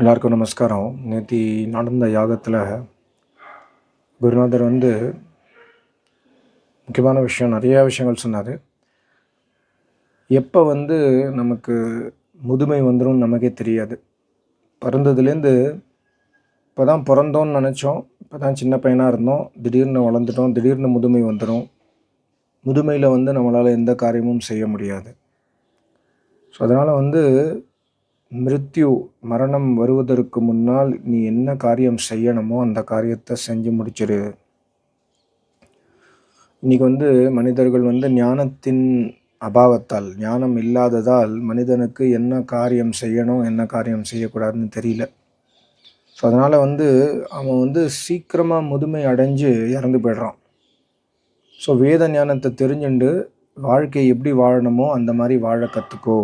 எல்லாருக்கும் நமஸ்காரம். நேற்று நடந்த யாகத்தில் குருநாதர் வந்து முக்கியமான விஷயம் நிறையா விஷயங்கள் சொன்னார். எப்போ வந்து நமக்கு முதுமை வந்துடும் நமக்கே தெரியாது. பிறந்ததுலேருந்து இப்போ தான் பிறந்தோன்னு நினச்சோம். இப்போ தான் சின்ன பையனாக இருந்தோம். திடீர்னு வளர்ந்துட்டோம். திடீர்னு முதுமை வந்துடும் முதுமையில் வந்து நம்மளால் எந்த காரியமும் செய்ய முடியாது. ஸோ அதனால் வந்து மிருத்யு மரணம் வருவதற்கு முன்னால் நீ என்ன காரியம் செய்யணுமோ அந்த காரியத்தை செஞ்சு முடிச்சிரு. இன்னைக்கு வந்து மனிதர்கள் வந்து ஞானத்தின் அபாவத்தால் ஞானம் இல்லாததால் மனிதனுக்கு என்ன காரியம் செய்யணும் என்ன காரியம் செய்யக்கூடாதுன்னு தெரியல. ஸோ அதனால் வந்து அவன் வந்து சீக்கிரமாக முதுமை அடைஞ்சு இறந்து போயிடுறான். ஸோ வேத ஞானத்தை தெரிஞ்சுண்டு வாழ்க்கையை எப்படி வாழணுமோ அந்த மாதிரி வாழ கற்றுக்கோ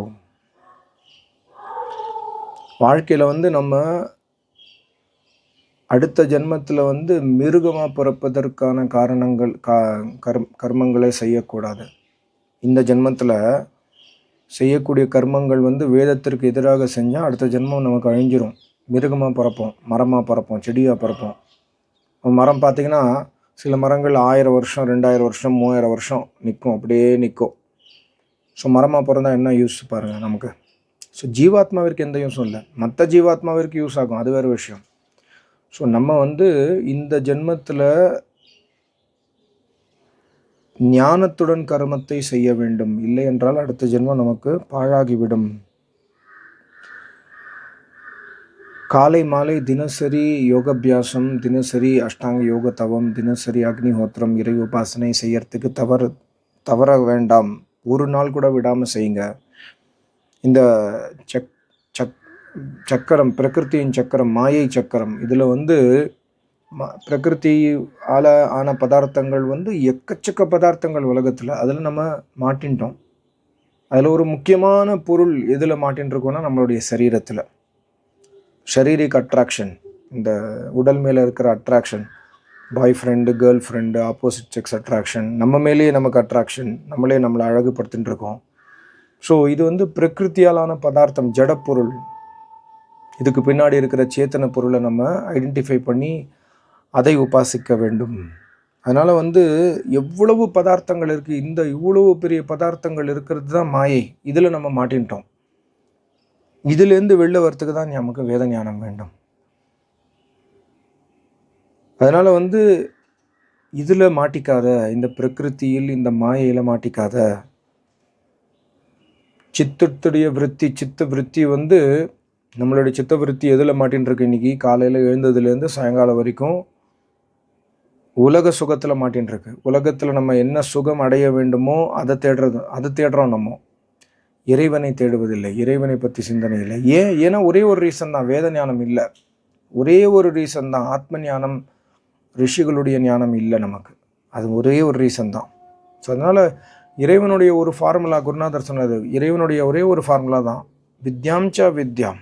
வாழ்க்கையில் வந்து நம்ம அடுத்த ஜென்மத்தில் வந்து மிருகமாக பிறப்பதற்கான காரணங்கள் கா கர் கர்மங்களை செய்யக்கூடாது. இந்த ஜென்மத்தில் செய்யக்கூடிய கர்மங்கள் வந்து வேதத்திற்கு எதிராக செஞ்சால் அடுத்த ஜென்மம் நமக்கு அழிஞ்சிரும். மிருகமாக பிறப்போம் மரமாக பிறப்போம் செடியாக பிறப்போம். மரம் பார்த்திங்கன்னா சில மரங்கள் ஆயிரம் வருஷம் ரெண்டாயிரம் வருஷம் மூவாயிரம் வருஷம் நிற்கும் அப்படியே நிற்கும் ஸோ மரமாக பிறந்தா என்ன யூஸ் பாருங்கள் நமக்கு. ஸோ ஜீவாத்மாவிற்கு எந்த யூஸும் இல்லை. மற்ற ஜீவாத்மாவிற்கு யூஸ் ஆகும். அது வேறு விஷயம். ஸோ நம்ம வந்து இந்த ஜென்மத்தில் ஞானத்துடன் கர்மத்தை செய்ய வேண்டும். இல்லை என்றால் அடுத்த ஜென்மம் நமக்கு பாழாகிவிடும். காலை மாலை தினசரி யோகாபியாசம் தினசரி அஷ்டாங்க யோக தவம் தினசரி அக்னிஹோத்திரம் இறை உபாசனை செய்யறதுக்கு தவறு தவற வேண்டாம். ஒரு நாள் கூட விடாமல் செய்யுங்க. இந்த சக் சக் சக்கரம் பிரகிருத்தியின் சக்கரம் மாயை சக்கரம் இதில் வந்து ம பிரகிருதி ஆல ஆன பதார்த்தங்கள் வந்து எக்கச்சக்க பதார்த்தங்கள் உலகத்தில். அதில் நம்ம மாட்டின்ட்டோம். அதில் ஒரு முக்கியமான பொருள் எதில் மாட்டின்ருக்கோன்னா நம்மளுடைய சரீரத்தில். ஷரீரிக் அட்ராக்ஷன் இந்த உடல் மேலே இருக்கிற attraction boyfriend girlfriend opposite sex attraction நம்ம மேலேயே நமக்கு அட்ராக்ஷன் நம்மளே நம்மளை அழகுபடுத்தின்னு இருக்கோம் ஸோ இது வந்து பிரகிருத்தியாலான பதார்த்தம் ஜடப்பொருள். இதுக்கு பின்னாடி இருக்கிற சேத்தன பொருளை நம்ம ஐடென்டிஃபை பண்ணி அதை உபாசிக்க வேண்டும். அதனால் வந்து எவ்வளவு பதார்த்தங்கள் இருக்குது இந்த இவ்வளவு பெரிய பதார்த்தங்கள் இருக்கிறது தான் மாயை. இதில் நம்ம மாட்டின்ட்டோம். இதுலேருந்து வெளில வரத்துக்கு தான் நமக்கு வேத ஞானம் வேண்டும். அதனால் வந்து இதில் மாட்டிக்காத இந்த பிரகிருத்தியில் இந்த மாயையில் மாட்டிக்காத சித்தத்துடைய விருத்தி சித்த விருத்தி வந்து நம்மளுடைய சித்த விற்பி எதில் மாட்டின்ருக்கு இன்றைக்கி காலையில் எழுந்ததுலேருந்து சாயங்காலம் வரைக்கும் உலக சுகத்தில் மாட்டின்ருக்கு. உலகத்தில் நம்ம என்ன சுகம் அடைய வேண்டுமோ அதை தேடுறது அதை தேடுறோம் நம்ம. இறைவனை தேடுவதில்லை இறைவனை பற்றி சிந்தனை இல்லை. ஏன்? ஏன்னா ஒரே ஒரு ரீசன் தான் வேத ஞானம் இல்லை. ஒரே ஒரு ரீசன் தான் ஆத்ம ஞானம் ரிஷிகளுடைய ஞானம் இல்லை நமக்கு. அது ஒரே ஒரு ரீசன் தான். ஸோ அதனால் இறைவனுடைய ஒரு ஃபார்முலா குருநாதர் சொன்னது இறைவனுடைய ஒரே ஒரு ஃபார்முலா தான். வித்யாம்ச்சா வித்யாம்.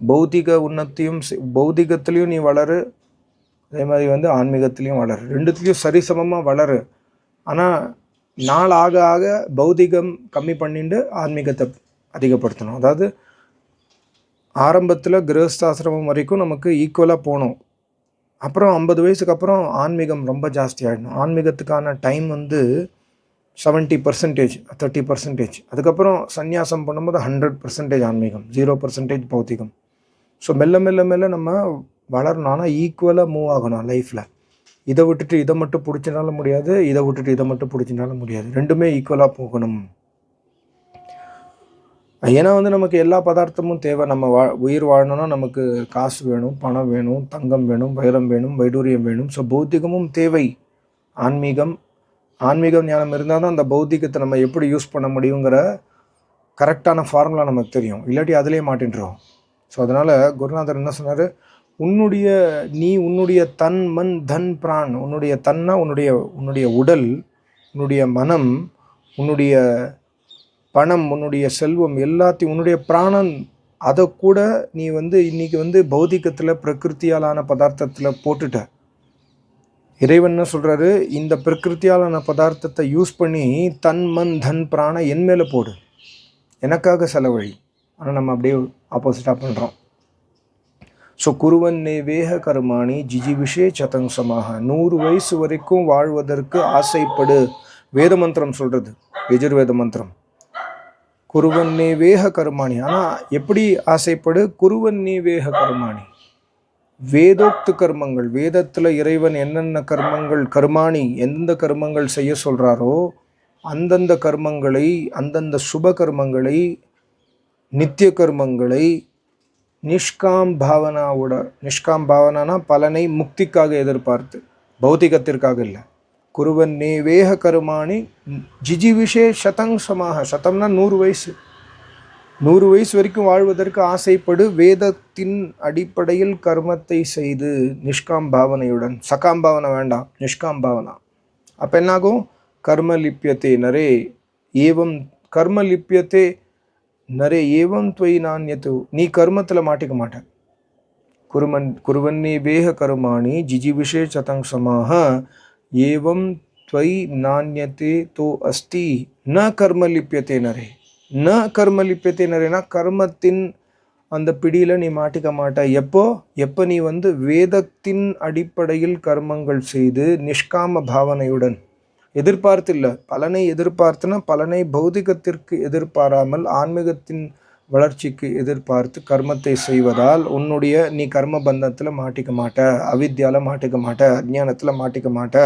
பௌத்திக உன்னத்தையும் பௌதிகத்துலேயும் நீ வளரு அதே மாதிரி வந்து ஆன்மீகத்துலேயும் வளரு. ரெண்டுத்துலேயும் சரிசமமாக வளரு. ஆனால் நாள் ஆக ஆக பௌதிகம் கம்மி பண்ணிட்டு ஆன்மீகத்தை அதிகப்படுத்தணும். அதாவது ஆரம்பத்தில் கிரகஸ்தாசிரமம் வரைக்கும் நமக்கு ஈக்குவலாக போகணும். அப்புறம் ஐம்பது வயசுக்கு அப்புறம் ஆன்மீகம் ரொம்ப ஜாஸ்தி ஆகிடணும் ஆன்மீகத்துக்கான டைம் வந்து செவன்ட்டி பர்சன்டேஜ் தேர்ட்டி பர்சன்டேஜ் அதுக்கப்புறம் சந்நியாசம் பண்ணும்போது ஹண்ட்ரட் பர்சன்டேஜ் ஆன்மீகம் ஜீரோ பர்சன்டேஜ் பௌத்திகம். ஸோ மெல்ல மெல்ல மெல்ல நம்ம வளரணும். ஆனால் ஈக்குவலாக மூவ் ஆகணும் லைஃப்பில் இதை விட்டுட்டு இதை மட்டும் பிடிச்சினாலும் முடியாது இதை விட்டுட்டு இதை மட்டும் பிடிச்சினாலும் முடியாது. ரெண்டுமே ஈக்குவலாக போகணும். ஏன்னா வந்து நமக்கு எல்லா பதார்த்தமும் தேவை. நம்ம வா உயிர் வாழணும்னா நமக்கு காசு வேணும் பணம் வேணும் தங்கம் வேணும் வைரம் வேணும் வைடூரியம் வேணும். ஸோ பௌத்திகமும் தேவை. ஆன்மீகம் ஆன்மீக ஞானம் இருந்தால் தான் அந்த பௌத்திகத்தை நம்ம எப்படி யூஸ் பண்ண முடியுங்கிற கரெக்டான ஃபார்முலா நமக்கு தெரியும். இல்லாட்டி அதிலே மாட்டின்றோம். ஸோ அதனால் குருநாதர் என்ன சொன்னார்? உன்னுடைய நீ உன்னுடைய தன் மண் தன் பிரான் உன்னுடைய தன்னா உன்னுடைய உன்னுடைய உடல் உன்னுடைய மனம் உன்னுடைய பணம் உன்னுடைய செல்வம் எல்லாத்தையும் உன்னுடைய பிராணன் அதை கூட நீ வந்து இன்றைக்கி வந்து பௌதிகத்தில் பிரகிருத்தியாலான பதார்த்தத்தில் போட்டுட்ட. இறைவன் என்ன சொல்கிறாரு இந்த பிரகிருத்தியாலான பதார்த்தத்தை யூஸ் பண்ணி தன் மண் தன் பிராண என் மேலே போடு. எனக்காக செலவழி. ஆனால் நம்ம அப்படியே ஆப்போசிட்டாக பண்ணுறோம் ஸோ குருவன் வேக கருமாணி ஜிஜிபிஷே சதங்கசமாக நூறு வயசு வரைக்கும் வாழ்வதற்கு ஆசைப்படு. வேத மந்திரம் சொல்கிறது எஜுர்வேத மந்திரம். குருவன்னே வேக கருமாணி ஆனால் எப்படி ஆசைப்படு? குருவன் நீ வேக கருமாணி வேதோக்து கர்மங்கள் வேதத்தில் இறைவன் என்னென்ன கர்மங்கள் கர்மாணி எந்தெந்த கர்மங்கள் செய்ய சொல்கிறாரோ அந்தந்த கர்மங்களை அந்தந்த சுப கர்மங்களை நித்திய கர்மங்களை நிஷ்காம் பாவனாவோட நிஷ்காம் பாவனானா பலனை முக்திக்காக எதிர்பார்த்து பௌத்திகத்திற்காக இல்லை. குருவன் நே வேக கருமாணி ஜிஜிவிஷே சதங் சமாக சதம்னா நூறு வயசு. நூறு வயசு வரைக்கும் வாழ்வதற்கு ஆசைப்படு வேதத்தின் அடிப்படையில் கர்மத்தை செய்து நிஷ்காம் பாவனையுடன். சகாம் பாவனை வேண்டாம் நிஷ்காம் பாவனா. அப்போ என்னாகும்? கர்மலிப்பியத்தே நரே ஏவம் கர்மலிப்பியத்தே நரே ஏவம் துவை நாண்யத்து நீ கர்மத்தில் மாட்டிக்க மாட்ட. குருமன் குருவன்னே வேக கருமாணி ஜிஜிவிஷே சதங் சமாக ஏவம் துவை நாண்யத்தே தோ அஸ்தி ந கர்மலிப்பியத்தே நரே. ந கர்ம லிப்பியத்தே கர்மத்தின் அந்த பிடியில் நீ மாட்டிக்க மாட்ட எப்போ? எப்போ நீ வந்து வேதத்தின் அடிப்படையில் கர்மங்கள் செய்து நிஷ்காம பாவனையுடன் எதிர்பார்த்து இல்லை பலனை எதிர்பார்த்துனா பலனை பௌதிகத்திற்கு எதிர்பாராமல் ஆன்மீகத்தின் வளர்ச்சிக்கு எதிர்பார்த்து கர்மத்தை செய்வதால் உன்னுடைய நீ கர்ம பந்தத்தில் மாட்டிக்க மாட்ட அவித்யாவில் மாட்டிக்க மாட்ட அஜ்ஞானத்தில் மாட்டிக்க மாட்ட.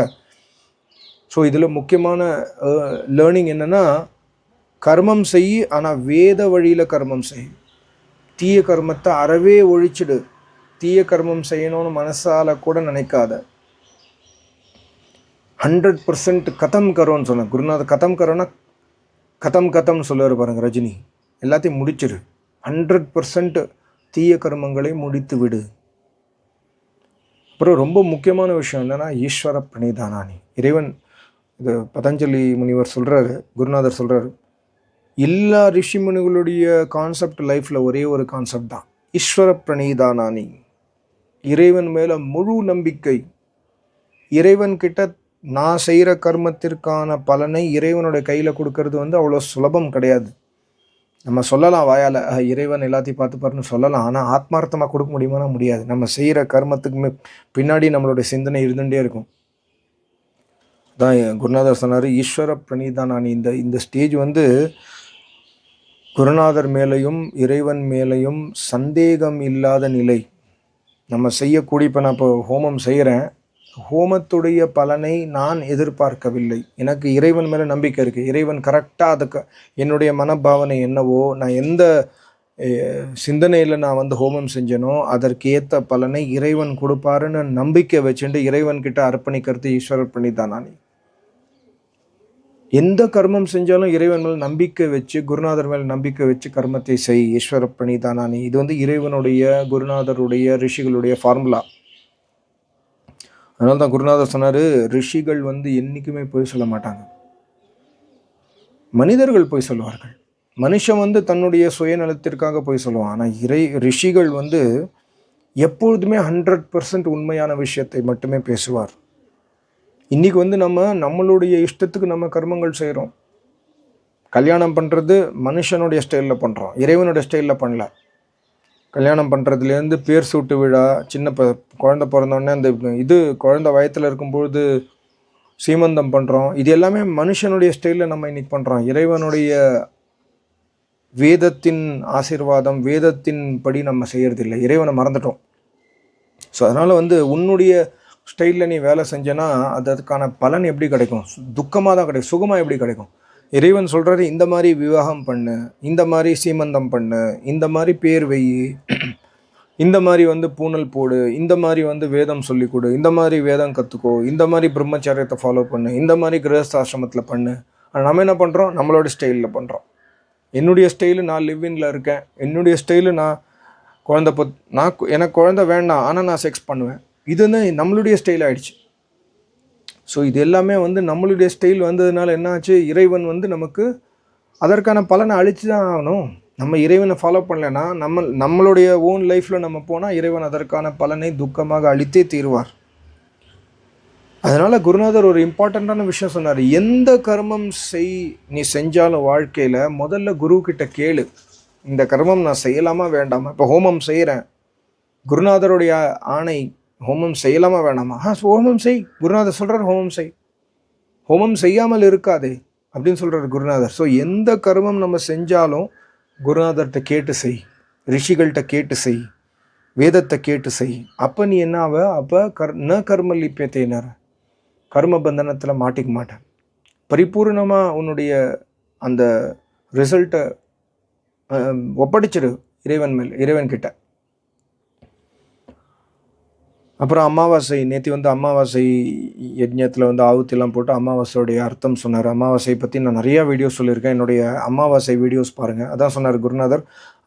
ஸோ இதில் முக்கியமான லேர்னிங் என்னென்னா கர்மம் செய் ஆனால் வேத வழியில் கர்மம் செய். தீய கர்மத்தை அறவே ஒழிச்சிடு. தீய கர்மம் செய்யணும்னு மனசால் கூட நினைக்காத. ஹண்ட்ரட் பர்சன்ட் கதம் கரோன்னு சொன்னேன். குருநாதர் கதம் கரோன்னா கதம் கதம் சொல்லுவார் பாருங்க ரஜினி. எல்லாத்தையும் முடிச்சிரு. ஹண்ட்ரட் பர்சன்ட் தீய கர்மங்களை முடித்து விடு. அப்புறம் ரொம்ப முக்கியமான விஷயம் என்னென்னா ஈஸ்வர பிரணிதானானி இறைவன் இது பதஞ்சலி முனிவர் சொல்கிறாரு குருநாதர் சொல்கிறாரு எல்லா ரிஷி முனிகளுடைய கான்செப்ட் லைஃப்பில் ஒரே ஒரு கான்செப்ட் தான். ஈஸ்வர பிரணிதானானி. இறைவன் மேலே முழு நம்பிக்கை. இறைவன் கிட்ட நான் செய்கிற கர்மத்திற்கான பலனை இறைவனுடைய கையில் கொடுக்கறது வந்து அவ்வளோ சுலபம் கிடையாது. நம்ம சொல்லலாம் வாயால் இறைவன் எல்லாத்தையும் பார்த்துப்பாருன்னு சொல்லலாம். ஆனால் ஆத்மார்த்தமாக கொடுக்க முடியுமானா முடியாது. நம்ம செய்கிற கர்மத்துக்குமே பின்னாடி நம்மளுடைய சிந்தனை இருந்துகிட்டே இருக்கும். தான் குருநாதர் சொன்னார் ஈஸ்வர பிரணிதானானி. இந்த இந்த ஸ்டேஜ் வந்து குருநாதர் மேலேயும் இறைவன் மேலேயும் சந்தேகம் இல்லாத நிலை. நம்ம செய்யக்கூடிய இப்போ நான் இப்போ ஹோமம் செய்கிறேன் ஹோமத்துடைய பலனை நான் எதிர்பார்க்கவில்லை. எனக்கு இறைவன் மேலே நம்பிக்கை இருக்குது இறைவன் கரெக்டாக அதுக்கு என்னுடைய மனப்பாவனை என்னவோ நான் எந்த சிந்தனையில் நான் வந்து ஹோமம் செஞ்சேனோ அதற்கு ஏற்ற பலனை இறைவன் கொடுப்பாருன்னு நம்பிக்கை வச்சுட்டு இறைவன் கிட்ட அர்ப்பணிக்கிறது ஈஸ்வரர் பண்ணிதானானி எந்த கர்மம் செஞ்சாலும் இறைவன் மேல் நம்பிக்கை வச்சு குருநாதர் மேல் நம்பிக்கை வச்சு கர்மத்தை செய் ஈஸ்வர பிரணிதானானி இது வந்து இறைவனுடைய குருநாதருடைய ரிஷிகளுடைய ஃபார்முலா அதனால தான் குருநாதர் சொன்னார் ரிஷிகள் வந்து என்றைக்குமே பொய் சொல்ல மாட்டாங்க. மனிதர்கள் பொய் சொல்லுவார்கள் மனுஷன் வந்து தன்னுடைய சுயநலத்திற்காக பொய் சொல்லுவான். ஆனால் இறை ரிஷிகள் வந்து எப்பொழுதுமே ஹண்ட்ரட் பர்சன்ட் உண்மையான விஷயத்தை மட்டுமே பேசுவார். இன்றைக்கி வந்து நம்ம நம்மளுடைய இஷ்டத்துக்கு நம்ம கர்மங்கள் செய்கிறோம் கல்யாணம் பண்ணுறது மனுஷனுடைய ஸ்டைலில் பண்ணுறோம் இறைவனுடைய ஸ்டைலில் பண்ணல. கல்யாணம் பண்ணுறதுலேருந்து பேர் சூட்டு விழா சின்ன ப குழந்த பிறந்தோடனே அந்த இது குழந்த வயத்தில் இருக்கும்பொழுது சீமந்தம் பண்ணுறோம் இது எல்லாமே மனுஷனுடைய ஸ்டைலில் நம்ம இன்னைக்கு பண்ணுறோம் இறைவனுடைய வேதத்தின் ஆசீர்வாதம் வேதத்தின் படி நம்ம செய்யறதில்லை. இறைவனை மறந்துட்டோம். ஸோ அதனால் வந்து உன்னுடைய ஸ்டைலில் நீ வேலை செஞ்சேன்னா அதற்கான பலன் எப்படி கிடைக்கும்? துக்கமாக தான் கிடைக்கும். சுகமாக எப்படி கிடைக்கும்? இறைவன் சொல்கிறாரு இந்த மாதிரி விவாகம் பண்ணு இந்த மாதிரி சீமந்தம் பண்ணு இந்த மாதிரி பேர் வை இந்த மாதிரி வந்து பூனல் போடு இந்த மாதிரி வந்து வேதம் சொல்லிக் கொடு இந்த மாதிரி வேதம் கற்றுக்கோ இந்த மாதிரி பிரம்மச்சாரியத்தை ஃபாலோ பண்ணு இந்த மாதிரி கிரகஸ்தாசிரமத்தில் பண்ணு. ஆனால் நம்ம என்ன பண்ணுறோம் நம்மளோட ஸ்டைலில் பண்ணுறோம் என்னுடைய ஸ்டைலு நான் லிவ்வின்ல இருக்கேன். என்னுடைய ஸ்டைலு நான் குழந்த பொத் நான் எனக்கு குழந்த வேண்டாம் ஆனால் நான் செக்ஸ் பண்ணுவேன். இது வந்து நம்மளுடைய ஸ்டைல் ஆயிடுச்சு. ஸோ இது எல்லாமே வந்து நம்மளுடைய ஸ்டைல் வந்ததுனால என்னாச்சு? இறைவன் வந்து நமக்கு அதற்கான பலனை அழித்து தான் ஆகணும். நம்ம இறைவனை ஃபாலோ பண்ணலைன்னா நம்ம நம்மளுடைய ஓன் லைஃப்பில் நம்ம போனால் இறைவன் அதற்கான பலனை துக்கமாக அழித்தே தீருவார். அதனால் குருநாதர் ஒரு இம்பார்ட்டண்ட்டான விஷயம் சொன்னார். எந்த கர்மம் செய் நீ செஞ்சாலும் வாழ்க்கையில் முதல்ல குரு கேளு. இந்த கர்மம் நான் செய்யலாமா வேண்டாமா? இப்போ ஹோமம் செய்கிறேன் குருநாதருடைய ஆணை ஹோமம் செய்யலாமா வேணாமா? ஆ ஹோமம் செய். குருநாதர் சொல்கிறார் ஹோமம் செய். ஹோமம் செய்யாமல் இருக்காதே அப்படின்னு சொல்கிறார் குருநாதர். ஸோ எந்த கர்மம் நம்ம செஞ்சாலும் குருநாதர்கிட்ட கேட்டு செய். ரிஷிகள்கிட்ட கேட்டு செய். வேதத்தை கேட்டு செய். அப்போ நீ என்ன ஆவ? அப்போ கர் ந கர்ம லிப்பியத்தைனர் கர்ம பந்தனத்தில் மாட்டிக்க மாட்டேன் பரிபூர்ணமாக உன்னுடைய அந்த ரிசல்ட்டை ஒப்படைச்சிடு இறைவன் மேல் இறைவன்கிட்ட கிட்ட அப்புறம் அமாவாசை நேற்று வந்து அமாவாசை யஜ்ஞத்தில் வந்து ஆவுத்திலாம் போட்டு அமாவாசையுடைய அர்த்தம் சொன்னார். அமாவாசை பற்றி நான் நிறையா வீடியோஸ் சொல்லியிருக்கேன். என்னுடைய அமாவாசை வீடியோஸ் பாருங்கள் அதான் சொன்னார் குருநாதர்.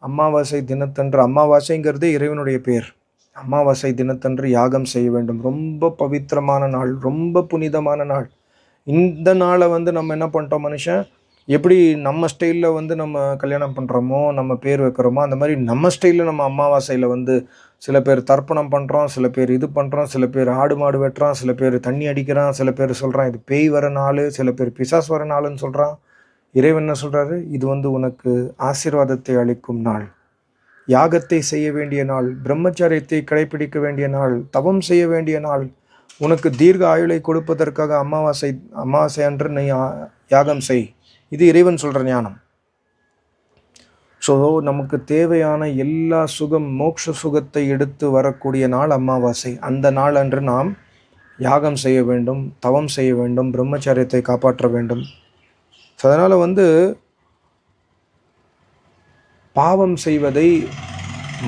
அமாவாசை தினத்தன்று அமாவாசைங்கிறது இறைவனுடைய பேர். அமாவாசை தினத்தன்று யாகம் செய்ய வேண்டும். ரொம்ப பவித்திரமான நாள் ரொம்ப புனிதமான நாள். இந்த நாளை வந்து நம்ம என்ன பண்ணிட்டோம் மனுஷன்? எப்படி நம்ம ஸ்டைலில் வந்து நம்ம கல்யாணம் பண்ணுறோமோ நம்ம பேர் வைக்கிறோமோ அந்த மாதிரி நம்ம ஸ்டைலில் நம்ம அமாவாசையில் வந்து சில பேர் தர்ப்பணம் பண்ணுறோம் சில பேர் இது பண்ணுறோம் சில பேர் ஆடு மாடு வெட்டுறான் சில பேர் தண்ணி அடிக்கிறான் சில பேர் சொல்கிறான் இது பேய் வர நாள் சில பேர் பிசாஸ் வர நாளுன்னு சொல்கிறான் இறைவன் என்ன சொல்கிறாரு இது வந்து உனக்கு ஆசீர்வாதத்தை அளிக்கும் நாள். யாகத்தை செய்ய வேண்டிய நாள் பிரம்மச்சாரியத்தை கடைபிடிக்க வேண்டிய நாள் தவம் செய்ய வேண்டிய நாள். உனக்கு தீர்க்க ஆயுளை கொடுப்பதற்காக அமாவாசை அமாவாசை அன்று நீ யா- யாகம் செய். இது இறைவன் சொல்கிற ஞானம். ஸோ நமக்கு தேவையான எல்லா சுகம் மோட்ச சுகத்தை எடுத்து வரக்கூடிய நாள் அமாவாசை. அந்த நாள் அன்று நாம் யாகம் செய்ய வேண்டும் தவம் செய்ய வேண்டும் பிரம்மச்சாரியத்தை காப்பாற்ற வேண்டும். ஸோ அதனால் வந்து பாவம் செய்வதை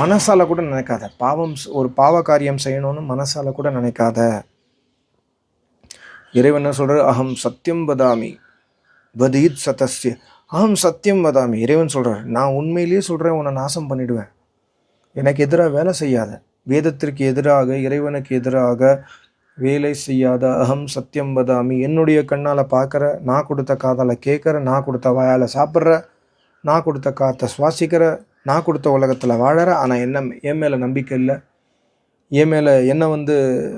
மனசால் கூட நினைக்காத. பாவம் ஒரு பாவ காரியம் செய்யணும்னு மனசால கூட நினைக்காத. இறைவன் என்ன சொல்றாரு? அகம் சத்தியம் வதாமி வதீத் சதஸ்ய. ஆம் சத்தியம் வதாமி இறைவன் சொல்கிறார் நான் உண்மையிலேயே சொல்கிறேன் உன்னை நாசம் பண்ணிடுவேன். எனக்கு எதிராக வேலை செய்யாத. வேதத்திற்கு எதிராக இறைவனுக்கு எதிராக வேலை செய்யாத. அகம் சத்தியம் வதாமி என்னுடைய கண்ணால் பார்க்குற நான் கொடுத்த காதால் கேட்குற நான் கொடுத்த வாயால் சாப்பிட்ற நான் கொடுத்த காற்றை சுவாசிக்கிற நான் கொடுத்த உலகத்தில் வாழற ஆனால் என்ன என் மேலே நம்பிக்கை இல்லை. என் மேலே என்னை வந்து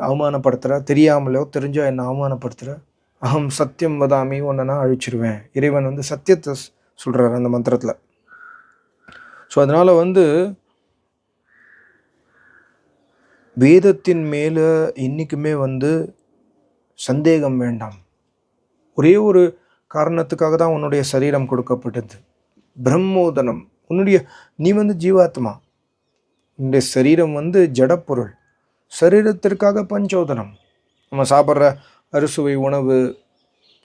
அவமானப்படுத்துகிற தெரியாமலோ தெரிஞ்சோ என்னை அவமானப்படுத்துகிற அகம் சத்தியம் வதாமி உன்னை நான் அழிச்சிருவேன். இறைவன் வந்து சத்தியத்தை சொல்கிறார் அந்த மந்திரத்தில். ஸோ அதனால் வந்து வேதத்தின் மேலே என்றைக்குமே வந்து சந்தேகம் வேண்டாம். ஒரே ஒரு காரணத்துக்காக தான் உன்னுடைய சரீரம் கொடுக்கப்பட்டது. பிரம்மோதனம். உன்னுடைய நீ வந்து ஜீவாத்மா. உன்னுடைய சரீரம் வந்து ஜடப்பொருள். சரீரத்திற்காக பஞ்சோதனம். நம்ம சாப்பிட்ற அறுசுவை உணவு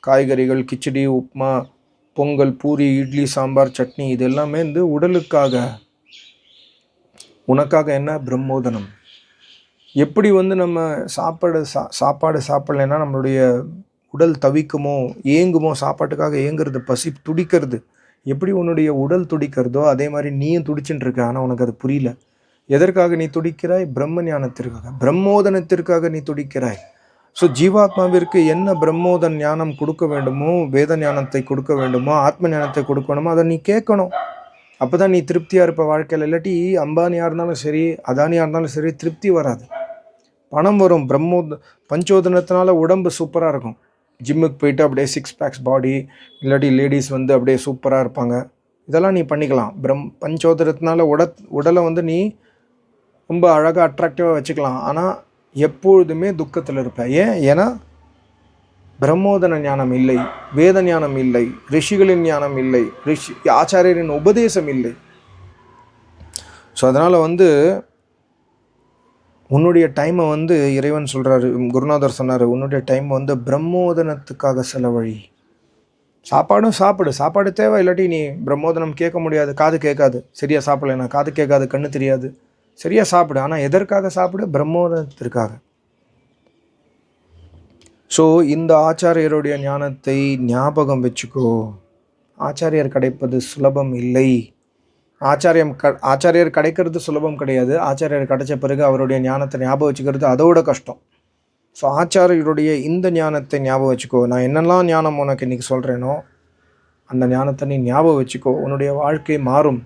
காய்கறிகள் கிச்சடி உப்மா பொங்கல் பூரி இட்லி சாம்பார் சட்னி இது எல்லாமே வந்து உடலுக்காக. உனக்காக என்ன? பிரம்மோதனம். எப்படி வந்து நம்ம சாப்பாடு சா சாப்பாடு சாப்பிடலைன்னா நம்மளுடைய உடல் தவிக்குமோ ஏங்குமோ சாப்பாட்டுக்காக ஏங்குறது பசி துடிக்கிறது. எப்படி உன்னுடைய உடல் துடிக்கிறதோ அதே மாதிரி நீயும் துடிச்சுட்டு இருக்க ஆனால் உனக்கு அது புரியல. எதற்காக நீ துடிக்கிறாய்? பிரம்ம ஞானத்திற்காக பிரம்மோதனத்திற்காக நீ துடிக்கிறாய். ஸோ ஜீவாத்மாவிற்கு என்ன பிரம்மோத ஞானம் கொடுக்க வேண்டுமோ வேத ஞானத்தை கொடுக்க வேண்டுமோ ஆத்ம ஞானத்தை கொடுக்கணுமோ அதை நீ கேட்கணும். அப்போ தான் நீ திருப்தியாக இருப்ப வாழ்க்கையில். இல்லாட்டி அம்பானியாக இருந்தாலும் சரி அதானியாக இருந்தாலும் சரி திருப்தி வராது. பணம் வரும். பிரம்மோ பஞ்சோதனத்தினால உடம்பு சூப்பராக இருக்கும். ஜிம்முக்கு போயிட்டு அப்படியே சிக்ஸ் பேக்ஸ் பாடி இல்லாட்டி லேடிஸ் வந்து அப்படியே சூப்பராக இருப்பாங்க. இதெல்லாம் நீ பண்ணிக்கலாம். பிரம் பஞ்சோதரத்தினால உட உடலை வந்து நீ ரொம்ப அழகாக அட்ராக்டிவாக வச்சுக்கலாம். ஆனால் எப்பொழுதுமே துக்கத்தில் இருப்பேன். ஏன்? ஏன்னா பிரம்மோதன ஞானம் இல்லை வேத ஞானம் இல்லை ரிஷிகளின் ஞானம் இல்லை ரிஷி ஆச்சாரியரின் உபதேசம் இல்லை. ஸோ அதனால் வந்து உன்னுடைய டைமை வந்து இறைவன் சொல்கிறாரு குருநாதர் சொன்னார் உன்னுடைய டைம் வந்து பிரம்மோதனத்துக்காக செலவழி. சாப்பாடும் சாப்பிடு சாப்பாடு தேவை இல்லாட்டி நீ பிரம்மோதனம் கேட்க முடியாது காது கேட்காது. சரியாக சாப்பிடலைன்னா காது கேட்காது கண்ணு தெரியாது. சரியாக சாப்பிடு ஆனால் எதற்காக சாப்பிடு? பிரம்மோதத்திற்காக. ஸோ இந்த ஆச்சாரியருடைய ஞானத்தை ஞாபகம் வச்சுக்கோ. ஆச்சாரியர் கிடைப்பது சுலபம் இல்லை. ஆச்சாரியம் க ஆச்சாரியர் கிடைக்கிறது சுலபம் கிடையாது. ஆச்சாரியர் கிடைச்ச பிறகு அவருடைய ஞானத்தை ஞாபகம் வச்சுக்கிறது அதோட கஷ்டம். ஸோ ஆச்சாரியருடைய இந்த ஞானத்தை ஞாபகம் வச்சுக்கோ. நான் என்னெல்லாம் ஞானம் உனக்கு இன்றைக்கி சொல்கிறேனோ அந்த ஞானத்தை நீ ஞாபகம் வச்சுக்கோ. உன்னுடைய வாழ்க்கை மாறும்.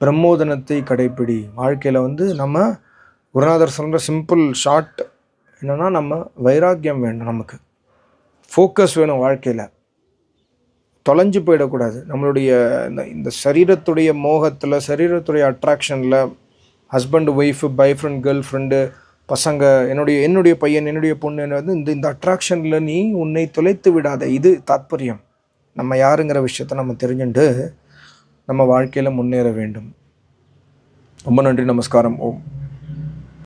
பிரம்மோதனத்தை கடைப்பிடி. வாழ்க்கையில் வந்து நம்ம குருநாதர் சொல்கிற சிம்பிள் ஷார்ட் என்னென்னா நம்ம வைராக்கியம் வேணும் நமக்கு. ஃபோக்கஸ் வேணும் வாழ்க்கையில். தொலைஞ்சு போயிடக்கூடாது. நம்மளுடைய இந்த இந்த சரீரத்துடைய மோகத்தில் சரீரத்துடைய அட்ராக்ஷனில் husband wife boyfriend girlfriend பசங்க என்னுடைய என்னுடைய பையன் என்னுடைய பொண்ணு வந்து இந்த இந்த அட்ராக்ஷனில் நீ உன்னை தொலைத்து விடாத. இது தாத்பரியம். நம்ம யாருங்கிற விஷயத்த நம்ம தெரிஞ்சுட்டு நம்ம வாழ்க்கையில் முன்னேற வேண்டும். ரொம்ப நன்றி நமஸ்காரம். ஓம்.